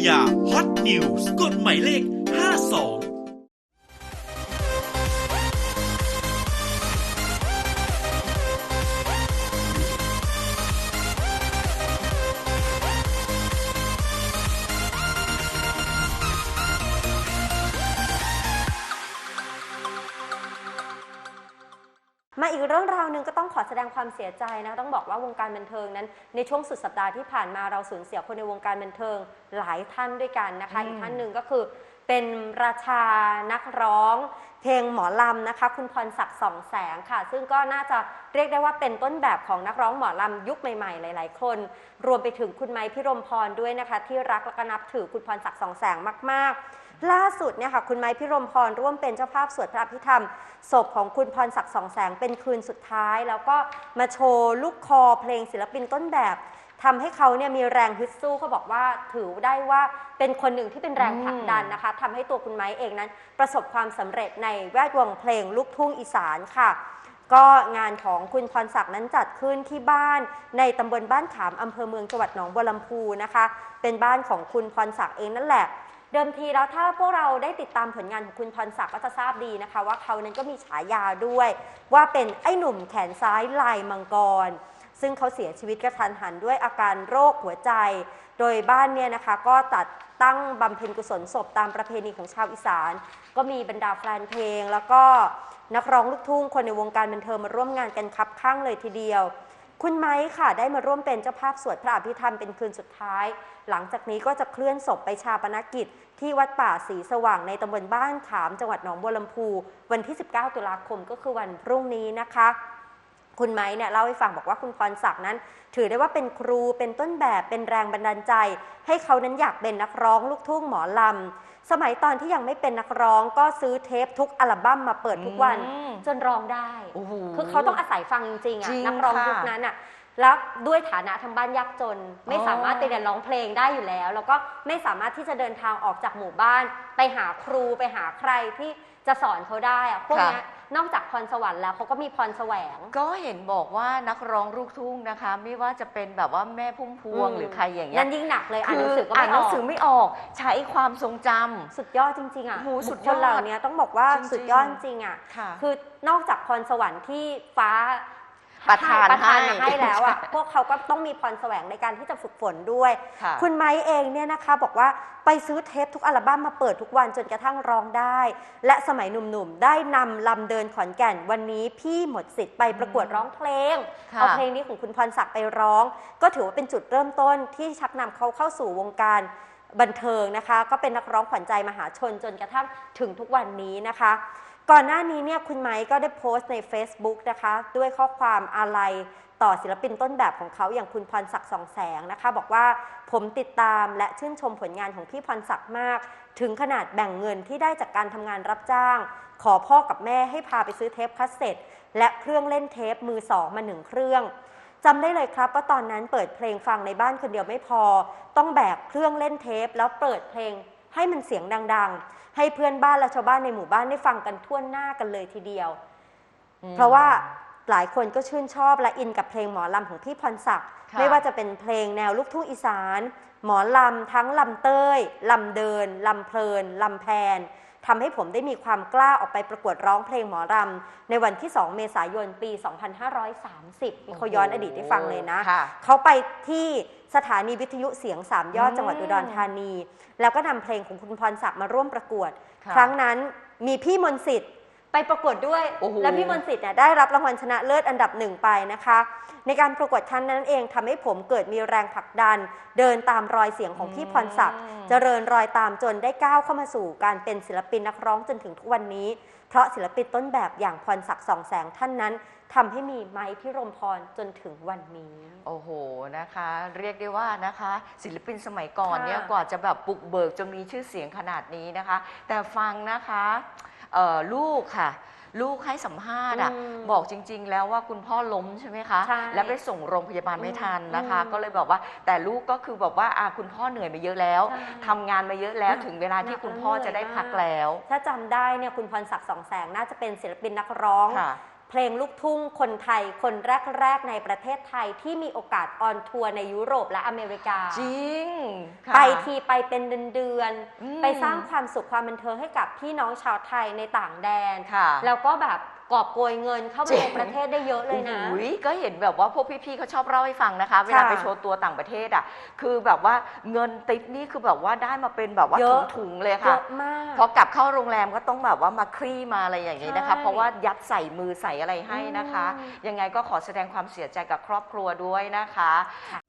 ายาฮอตนิวส์กฎหมายเลข มาอีกเรื่องราวหนึ่งก็ต้องขอแสดงความเสียใจนะต้องบอกว่าวงการบันเทิงนั้น ในช่วงสุดสัปดาห์ที่ผ่านมาเราสูญเสียคนในวงการบันเทิงหลายท่านด้วยกันนะคะอืมอีกท่านหนึ่งก็คือเป็นราชานักร้อง เพลงหมอลำนะคะ คุณพรศักดิ์สองแสงค่ะ ซึ่งก็น่าจะเรียกได้ว่าเป็นต้นแบบของนักร้องหมอลำยุคใหม่ๆ หลาย ๆ คน รวมไปถึงคุณไม้พิรมพรด้วยนะคะ ที่รักและก็นับถือคุณพรศักดิ์สองแสงมาก ๆ ล่าสุดเนี่ยค่ะคุณไม้พิรมพรร่วมเป็นเจ้าภาพสวดพระอภิธรรม ศพของคุณพรศักดิ์สองแสงเป็นคืนสุดท้าย แล้วก็มาโชว์ลูกคอเพลงศิลปินต้นแบบทำให้เขาเนี่ยมีแรงฮึดสู้เขาบอกว่าถือได้ว่าเป็นคนหนึ่งที่เป็นแรงผลักดันนะคะทำให้ตัวคุณไม้เองนั้น ประสบความสำเร็จในแวดวงเพลงลูกทุ่งอีสานค่ะ ก็งานของคุณพรศักดิ์นั้นจัดขึ้นที่บ้านในตำบลบ้านขามอำเภอเมืองจังหวัดหนองบัวลำพูนะคะ เป็นบ้านของคุณพรศักดิ์เองนั่นแหละ เดิมทีแล้วถ้าพวกเราได้ติดตามผลงานของคุณพรศักดิ์ก็จะทราบดีนะคะ ว่าเขานั้นก็มีฉายาด้วย ว่าเป็นไอ้หนุ่มแขนซ้ายลายมังกร ซึ่งเขาเสียชีวิตกระทันหันด้วยอาการโรคหัวใจ โดยบ้านเนี่ยนะคะก็ตัดตั้งบำเพ็ญกุศลศพตามประเพณีของชาวอีสาน ก็มีบรรดาแฟนเพลง แล้วก็นักร้องลูกทุ่งคนในวงการบันเทิงมาร่วมงานกันคับข้างเลยทีเดียว คุณไม้ค่ะได้มาร่วมเป็นเจ้าภาพสวดพระอภิธรรมเป็นคืนสุดท้าย หลังจากนี้ก็จะเคลื่อนศพไปชาปนกิจ ที่วัดป่าศรีสว่างในตำบลบ้านขามจังหวัดหนองบัวลำพู วันที่ 19 ตุลาคมก็คือวันพรุ่งนี้นะคะ คุณไม้เนี่ยเล่าให้ฟังบอกว่าคุณพรศักดิ์นั้น ถือได้ว่าเป็นครูเป็นต้นแบบเป็นแรงบันดาลใจ ให้เขานั้นอยากเป็นนักร้องลูกทุ่งหมอลำสมัยตอนที่ยังไม่เป็นนักร้องก็ซื้อเทปทุกอัลบั้มมาเปิดทุกวันอืมจนร้องได้โอ้โหคือเขาต้องอาศัยฟังจริงๆจอะริงนักร้องค่ะยุคนั้นอะแล้วด้วยฐานะทางบ้านยากจน ไม่อ๋อสามารถไปเรียนร้องเพลงได้อยู่แล้ว แล้วก็ไม่สามารถที่จะเดินทางออกจากหมู่บ้าน ไปหาครูไปหาใครที่จะสอนเขาได้อะพวกเนี้ย นอกจากพรสวรรค์แล้วเขาก็มีพรแสวง ก็เห็นบอกว่านักร้องลูกทุ่งนะคะ ไม่ว่าจะเป็นแบบว่าแม่พุ่มพวงอืม หรือใครอย่างเงี้นั่ยนยิ่งหนักเลยอ่านหคืนังสือก็อ่าไม่นหอนังอกสือไม่ออกใช้ความทรงจำ สุดยอดจริงๆอะโอ้โหสุบุดคยคอดลเหล่านี้ต้องบอกว่าจริงๆ สุดยอดจริงๆอะ ค่ะ คือนอกจากพรสวรรค์ที่ฟ้า ประทานประทานให้มาให้แล้วอะพวกเขาก็ต้องมีพรแสวงในการที่จะฝึกฝนด้วยค่ะคุณไม้เองเนี่ยนะคะบอกว่าไปซื้อเทปทุกอัลบั้มมาเปิดทุกวันจนกระทั่งร้องได้ และสมัยหนุ่มๆ ได้นำลำเดินขอนแก่นวันนี้พี่หมดสิทธิ์ไปประกวดร้องเพลงค่ะเอาเพลงนี้ของคุณพรศักดิ์ไปร้อง ก็ถือว่าเป็นจุดเริ่มต้นที่ชักนำเขาเข้าสู่วงการบันเทิงนะคะ ก็เป็นนักร้องขวัญใจมหาชนจนกระทั่งถึงทุกวันนี้นะคะ ก่อนหน้านี้เนี่ยคุณไม้ก็ได้โพสต์ใน Facebook นะคะ ด้วยข้อความอาลัยต่อศิลปินต้นแบบของเขาอย่างคุณพรศักดิ์สองแสงนะคะ บอกว่าผมติดตามและชื่นชมผลงานของพี่พรศักดิ์มาก ถึงขนาดแบ่งเงินที่ได้จากการทำงานรับจ้าง ขอพ่อกับแม่ให้พาไปซื้อเทปคัสเซ็ตและเครื่องเล่นเทปมือสองมาหนึ่งเครื่องจำได้เลยครับว่าตอนนั้นเปิดเพลงฟังในบ้านคนเดียวไม่พอ ต้องแบกเครื่องเล่นเทปแล้วเปิดเพลง ให้มันเสียงดัง ๆ ให้เพื่อนบ้านและชาวบ้านในหมู่บ้านได้ฟังกันทั่วหน้ากันเลยทีเดียวอืมเพราะว่าหลายคนก็ชื่นชอบและอินกับเพลงหมอลำของพี่พรศักดิ์ค่ะไม่ว่าจะเป็นเพลงแนวลูกทุ่งอีสาน หมอลำทั้งลำเต้ยลำเดินลำเพลินลำแพน ทำให้ผมได้มีความกล้าออกไปประกวดร้องเพลงหมอลำในวันที่ 2 เมษายนปี 2530นี่เขาย้อนอดีตให้ฟังเลยนะค่ะเขาไปที่สถานีวิทยุเสียงสามยอดอืมจังหวัดอุดรธานี แล้วก็นำเพลงของคุณพรศักดิ์มาร่วมประกวดค่ะครั้งนั้นมีพี่มนต์สิทธิ์ ไปประกวดด้วย โอ้โห และพี่มนต์สิทธิ์เนี่ยได้รับรางวัลชนะเลิศอันดับหนึ่งไปนะคะ ในการประกวดครั้งนั้นเองทำให้ผมเกิดมีแรงผลักดัน เดินตามรอยเสียงของพี่พรศักดิ์เจริญรอยตามจนได้ก้าวเข้ามาสู่การเป็นศิลปินนักร้องจนถึงทุกวันนี้ เพราะศิลปินต้นแบบอย่างพรศักดิ์สองแสงท่านนั้นทำให้มีไม้พิรมพรจนถึงวันนี้ โอ้โหนะคะ เรียกได้ว่านะคะ ศิลปินสมัยก่อนเนี่ยค่ะ กว่าจะแบบปลุกเบิกจนมีชื่อเสียงขนาดนี้นะคะ แต่ฟังนะคะเอ่อ ลูกค่ะ ลูกให้สัมภาษณ์อะอืมบอกจริง ๆ แล้วว่าคุณพ่อล้มใช่ไหมคะ ใช่แล้วไปส่งโรงพยาบาลไม่ทันนะคะ อืมก็เลยบอกว่าแต่ลูกก็คือบอกว่าอะคุณพ่อเหนื่อยมาเยอะแล้วใช่ทำงานมาเยอะแล้วหนักถึงเวลาที่หนักคุณพ่อแล้วเหนื่อยจะได้พักมากแล้ว ถ้าจำได้เนี่ยคุณพรศักดิ์สองแสงน่าจะเป็นศิลปินนักร้อง ค่ะ เพลงลูกทุ่งคนไทยคนแรก ๆ ในประเทศไทยที่มีโอกาสออนทัวร์ในยุโรปและอเมริกา จริงค่ะ ไปทีไปเป็นเดือนอืม ๆไปสร้างความสุขความบันเทิงให้กับพี่น้องชาวไทยในต่างแดน ค่ะ แล้วก็แบบ กอบโกยเงินเข้าจริมางในประเทศได้เยอะเลยนะโอ้โหก็เห็นแบบว่าพวกพี่ๆเขาชอบเล่าให้ฟังนะคะ เวลาไปโชว์ตัวต่างประเทศอะ คือแบบว่าเงินติปนี่คือแบบว่าได้มาเป็นแบบว่าเยอะถุงๆเลยเยค่ะอะมากพอกลับเข้าโรงแรมก็ต้องแบบว่ามาคลี่มาอะไรอย่างนี้นะคะใช่เพราะว่ายัดใส่มือใส่อะไรให้นะคะอืมยังไงก็ขอแสดงความเสียใจกับครอบครัวด้วยนะคะค่ะ